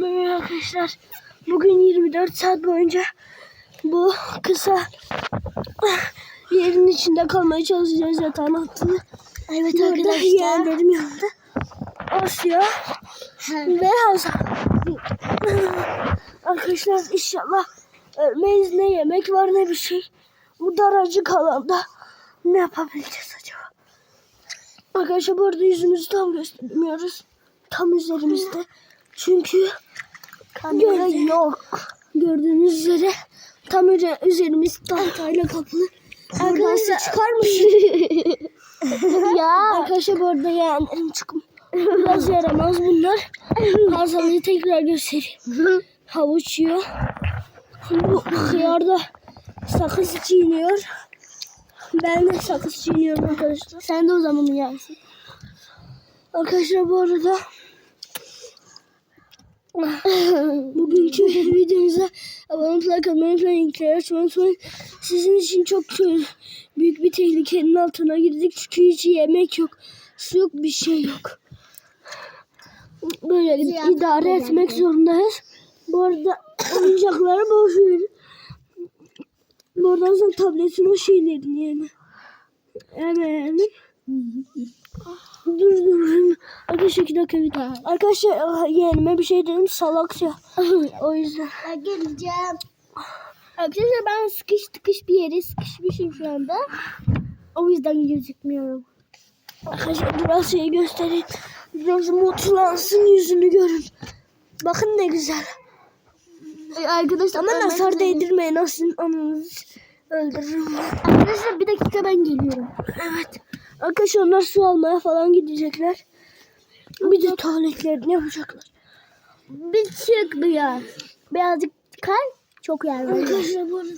Merhaba arkadaşlar. Bugün 24 saat boyunca bu kısa yerin içinde kalmaya çalışacağız yatağın altında. Evet Burada arkadaşlar. yeğenlerim yanında. Asya ve Hazan. arkadaşlar inşallah ölmeyiz ne yemek var ne bir şey. Bu daracık alanda ne yapabileceğiz acaba? Arkadaşlar bu arada yüzümüzü tam göstermiyoruz. Tam üzerimizde. Çünkü kamera yok. Gördüğünüz üzere tam üze- üzerimiz tahtayla kaplı. Arkadaşlar çıkarmış. ya Arkadaşlar bu arada yeğenlerim çıkım. Biraz yaramaz bunlar. Hazalıyı tekrar göstereyim. Havuç yiyor. Bu hıyar da sakız çiğniyor. Ben de sakız çiğniyorum arkadaşlar. sen de o zaman yersin. Arkadaşlar bu arada bugünkü videomuza abone olup like atmayı unutmayın. linkleri açmayı unutmayın. Sizin için çok büyük bir tehlikenin altına girdik. Çünkü hiç yemek yok. Su yok bir şey yok. Böyle Ziyaret idare edelim. etmek zorundayız. Bu arada oyuncakları boş verin. Bu arada tabletin o şeylerini yeme. Hemen. Dur dur. Arkadaşlar iki dakika bir daha. Arkadaşlar ah, yeğenime bir şey dedim salakça. o yüzden. Ben geleceğim. Arkadaşlar ben sıkış tıkış bir yere sıkışmışım şu anda. O yüzden gözükmüyorum. Arkadaşlar biraz şeyi göstereyim. Biraz mutlansın yüzünü görün. Bakın ne güzel. Arkadaşlar Ama nazar değdirmeyin. Nasıl ananızı öldürürüm. Arkadaşlar bir dakika ben geliyorum. Evet. Arkadaşlar onlar su almaya falan gidecekler. Bir de tuvaletlerini yapacaklar. Bir çık biraz. Birazcık kay. Çok yer var. Arkadaşlar bu arada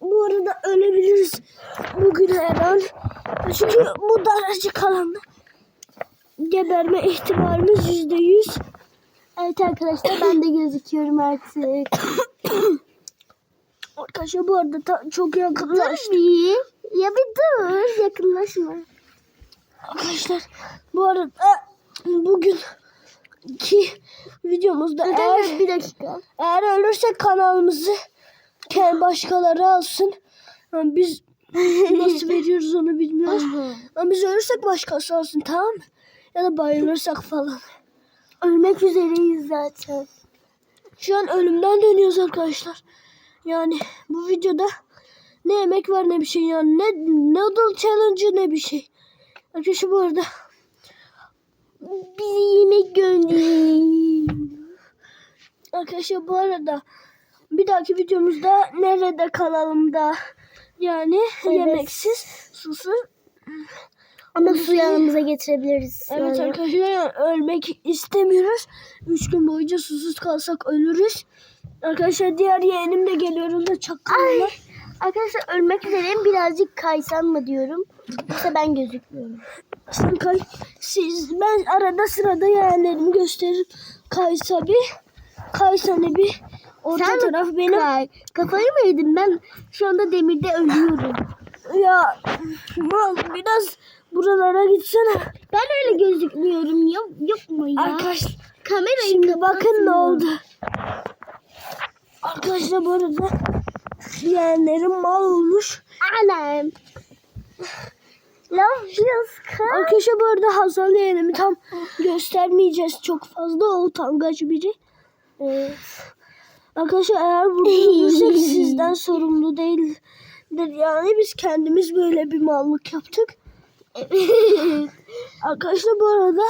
bu arada ölebiliriz bugün her an. Çünkü bu daracık alanda geberme ihtimalimiz yüzde yüz. Evet arkadaşlar ben de gözüküyorum artık. Arkadaşlar bu arada çok yakınlaştık. Yakınlaşma. Arkadaşlar bu arada bugün ki videomuzda eğer, Arkadaşlar bir dakika. eğer ölürsek kanalımızı kendi başkaları alsın. Yani biz nasıl veriyoruz onu bilmiyoruz. Ama biz ölürsek başkası alsın tamam mı? Ya da bayılırsak falan. Ölmek üzereyiz zaten. Şu an ölümden dönüyoruz arkadaşlar. Yani bu videoda ne yemek var ne bir şey yani ne noodle challenge'ı ne bir şey. Arkadaşlar bu arada Bizi yemek gönderin. arkadaşlar bu arada bir dahaki videomuzda nerede kanalımda yani Evet. yemeksiz susuz. Ama su yanımıza getirebiliriz. Evet Yani. arkadaşlar ölmek istemiyoruz. Üç gün boyunca susuz kalsak ölürüz. Arkadaşlar diğer yeğenim de geliyor onu da çaktırma. Arkadaşlar ölmek üzereyim birazcık kaysam mı diyorum. Yoksa ben gözükmüyorum. Sen kay. Siz ben arada sırada yeğenlerimi gösteririm. Kaysa bir. Kaysa ne bir. Orta Sen taraf benim. Kay. Kafayı mı yedin? Ben şu anda demirde ölüyorum. Ya biraz buralara gitsene. Ben öyle gözükmüyorum. Yok, yok mu ya? Arkadaşlar Kamerayı şimdi bakın ne oldu. Arkadaşlar bu arada yeğenlerim mal olmuş. Anam. Love kind. Arkadaşlar bu arada Hazal yeğenimi tam göstermeyeceğiz çok fazla. O utangaç biri. Evet. Arkadaşlar eğer ölürsek sizden sorumlu değildir. Yani biz kendimiz böyle bir mallık yaptık. Arkadaşlar bu arada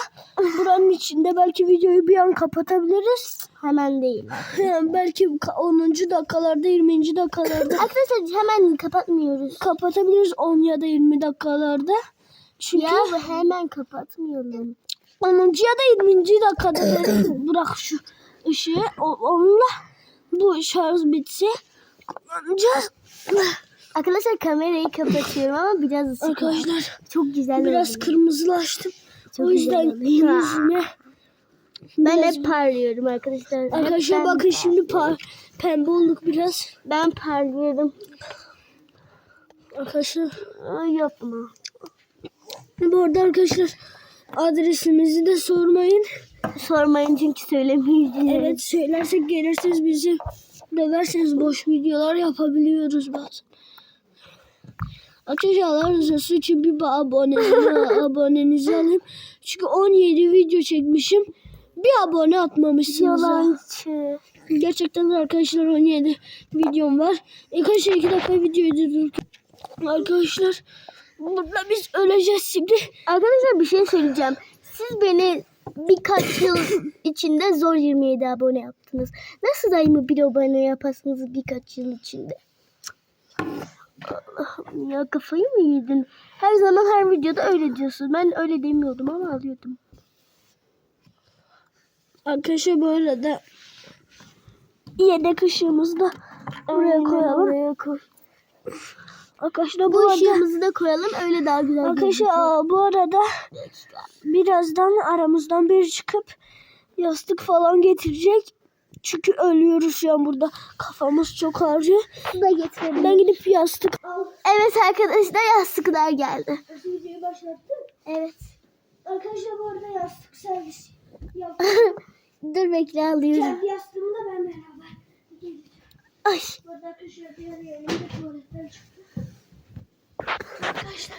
buranın içinde belki videoyu bir an kapatabiliriz. Hemen değil. Yani belki 10. dakikalarda 20. dakikalarda Arkadaşlar hemen kapatmıyoruz. kapatabiliriz 10 ya da 20 dakikalarda. Çünkü Ya hemen kapatmayalım. 10. ya da 20. dakikada da bırak şu ışığı. Onunla bu şarj bitse kullanacağız. Arkadaşlar kamerayı kapatıyorum ama biraz ısık. Arkadaşlar Çok güzel. biraz oldu. kırmızılaştım. Çok o yüzden yüzüne Ben biraz- hep parlıyorum arkadaşlar. Arkadaşlar ben bakın şimdi parlıyorum. pa- pembe olduk biraz. Ben parlıyorum. Arkadaşlar Ay, Yapma. bu arada arkadaşlar adresimizi de sormayın. Sormayın çünkü söylemeyeceğiz. Evet söylersek gelirsiniz bizi döverseniz boş videolar yapabiliyoruz bazen. Arkadaşlar Allah rızası için bir abone, abonenizi alayım. Çünkü 17 video çekmişim. Bir abone atmamışsınız. Yalancı. Gerçekten de arkadaşlar 17 videom var. Arkadaşlar 2 dakika videoyu durdurduk. Arkadaşlar burada biz öleceğiz şimdi. Arkadaşlar bir şey söyleyeceğim. Siz beni birkaç yıl içinde zor 27 abone yaptınız. Nasıl daima bir abone yaparsınız birkaç yıl içinde? Allah'ım ya kafayı mı yedin? Her zaman her videoda öyle diyorsun. Ben öyle demiyordum ama alıyordum. Arkadaşlar bu arada yedek ışığımızı da buraya koyalım. oraya koy. Arkadaşlar bu, Bu ışığımızı da koyalım öyle daha güzel arkadaşlar aa, bu arada birazdan aramızdan biri çıkıp yastık falan getirecek. Çünkü ölüyoruz şu an burada. Kafamız çok ağrıyor. Su da getirelim. Ben gidip yastık Evet arkadaşlar yastıklar geldi. Videoyu başlattım. Evet. Arkadaşlar bu arada yastık servisi yaptım. Dur bekle alıyorum. Kendi yastığımı da ben beraber. Ay. Bu arada arkadaşlar diğer yerimde tuvaletten çıktı. Arkadaşlar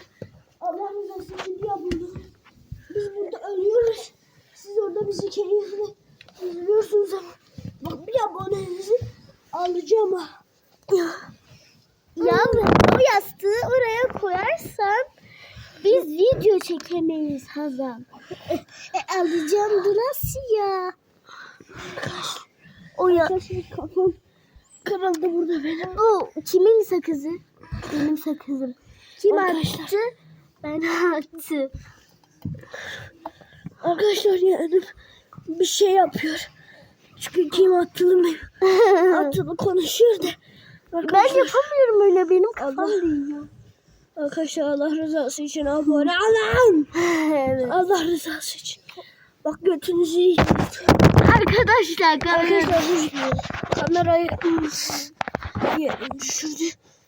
Allah rızası için diye buldum. Biz burada ölüyoruz. Siz orada bizi keyifle izliyorsunuz ama bak bir abonenizi alacağım ha. Ya. Ya o yastığı oraya koyarsan biz video çekemeyiz Hazan. E, e, alacağım bu nasıl ya? O ya Arkadaşlar kafam kırıldı burada benim. o kimin sakızı? Benim sakızım. Kim Arkadaşlar. attı? Ben attım. Arkadaşlar yani bir şey yapıyor. Çünkü kim attılı mı? attılı konuşuyor da. Ben Arkadaşlar, yapamıyorum öyle benim kafam Allah. değiyor. arkadaşlar Allah rızası için abone olun. evet. Allah rızası için. Bak götünüzü yiyin. Arkadaşlar Arkadaşlar kamerayı yerim düşürdü.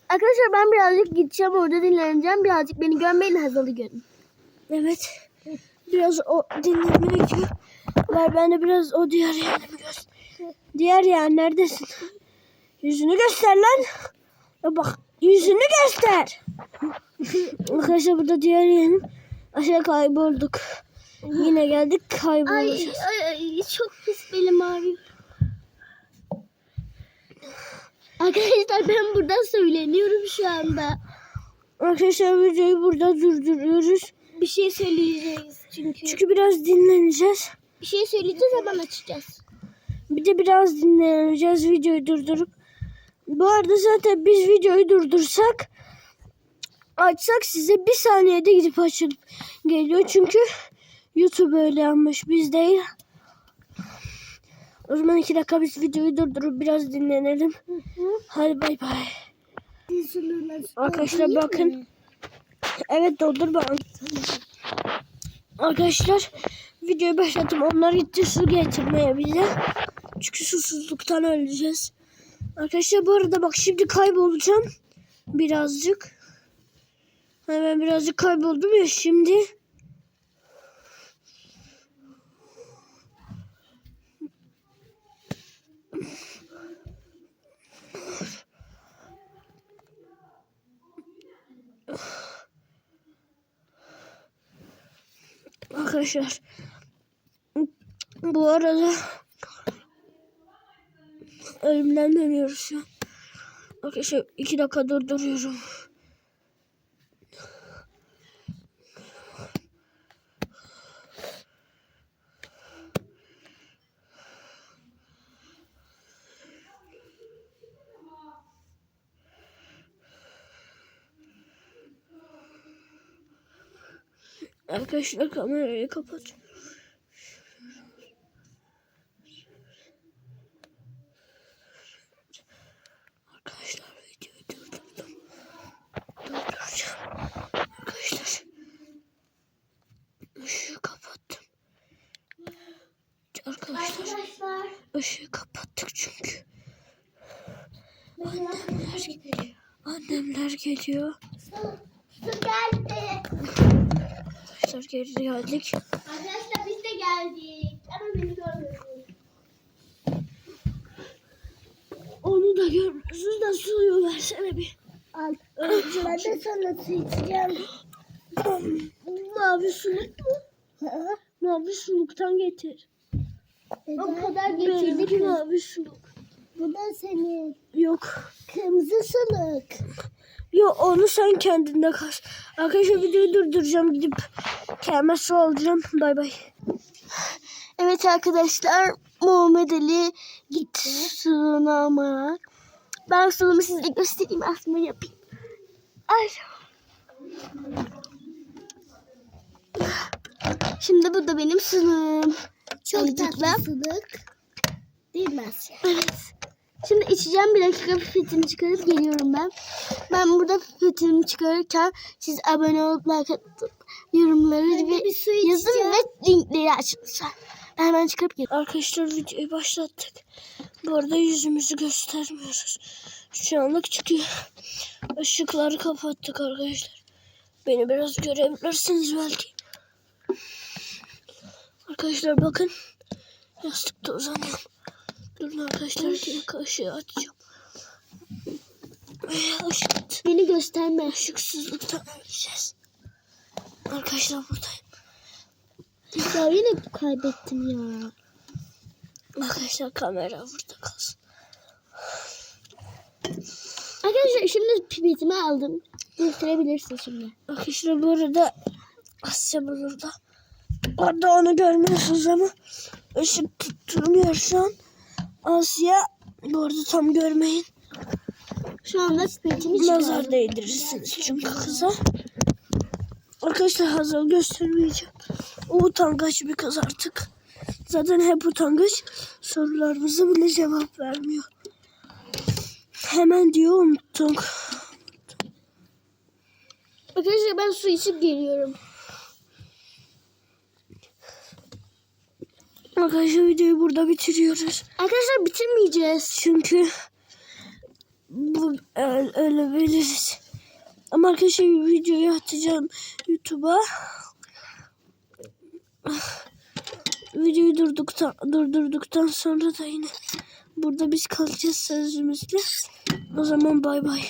Arkadaşlar ben birazcık gideceğim orada dinleneceğim. Birazcık beni görmeyin Hazal'ı görün. Evet. Biraz o dinlenme gerekiyor. Ver ben de biraz o diğer yeğenimi göster. Diğer yeğen neredesin? Yüzünü göster lan. Ya bak yüzünü göster. Arkadaşlar burada diğer yeğenim. Aşağı kaybolduk. Yine geldik Ay, kaybolacağız. ay, ay çok pis belim ağrıyor. Arkadaşlar ben burada söyleniyorum şu anda. Arkadaşlar videoyu burada durduruyoruz. Bir şey söyleyeceğiz çünkü. Çünkü biraz dinleneceğiz. Bir şey söyleyeceğiz hemen açacağız. Bir de biraz dinleneceğiz videoyu durdurup. Bu arada zaten biz videoyu durdursak açsak size bir saniyede gidip açılıp geliyor. Çünkü YouTube öyle yapmış biz değil. O zaman iki dakika biz videoyu durdurup biraz dinlenelim. Hadi bay bay. Arkadaşlar bakın. Evet doldur bana. Arkadaşlar videoyu başlattım. Onlar gitti su getirmeye bize. Çünkü susuzluktan öleceğiz. Arkadaşlar bu arada bak şimdi kaybolacağım. Birazcık. Hemen birazcık kayboldum ya şimdi. Arkadaşlar bu arada ölümden dönüyoruz şu an. Arkadaşlar iki dakika durduruyorum. Arkadaşlar kamerayı kapat. Arkadaşlar videoyu durdurdum. Durduracağım. Arkadaşlar. Işığı kapattım. Arkadaşlar Arkadaşlar. ışığı kapattık çünkü. Annemler geliyor. Annemler geliyor. Arkadaşlar geri geldik. Arkadaşlar biz de geldik. ama beni görmüyorsunuz. Onu da görmüyorsunuz da suyu versene bir. Al. Önce Ben de sana su içeceğim. Mavi suluk mu? Mavi suluktan getir. O kadar Benimki getirdik mi? mavi suluk. Bu da senin. Yok. Kırmızı sılık. Yok onu sen kendinde kaç. Arkadaşlar videoyu durduracağım gidip kendime su alacağım. Bay bay. Evet arkadaşlar Muhammed Ali gitti sığınama. Ben sunumu size göstereyim asma yapayım. Ay. Şimdi bu da benim sunum. Çok tatlı sılık. Değil mi Asya? Evet. Şimdi içeceğim bir dakika pipetimi çıkarıp geliyorum ben. Ben burada pipetimi çıkarırken siz abone olup like atıp yorumları ve yazın ve linkleri açın lütfen. Ben hemen çıkarıp geliyorum. Arkadaşlar videoyu başlattık. Bu arada yüzümüzü göstermiyoruz. Şu anlık çıkıyor. Işıkları kapattık arkadaşlar. Beni biraz görebilirsiniz belki. Arkadaşlar bakın. Yastıkta uzanıyorum. Durun arkadaşlar direkt ışığı açacağım. Işık, Beni gösterme. ışıksızlıktan öleceğiz. Arkadaşlar buradayım. Ya yine kaybettim ya. Arkadaşlar kamera burada kalsın. Arkadaşlar şimdi pipetimi aldım. Gösterebilirsin şimdi. Arkadaşlar bu arada Asya burada. Orada onu görmüyorsunuz ama ışık tutturmuyor şu an. Asya bu arada tam görmeyin. Şu anda pipetimi Nazar değdirirsiniz çünkü kıza. Arkadaşlar hazır göstermeyeceğim. O utangaç bir kız artık. Zaten hep utangaç. Sorularımıza bile cevap vermiyor. Hemen diyor unuttuk. Arkadaşlar ben su içip geliyorum. Arkadaşlar videoyu burada bitiriyoruz. Arkadaşlar bitirmeyeceğiz. Çünkü bu öyle, öyle biliriz. Ama arkadaşlar videoyu atacağım YouTube'a. Videoyu durduktan, durdurduktan sonra da yine burada biz kalacağız sözümüzle. O zaman bay bay.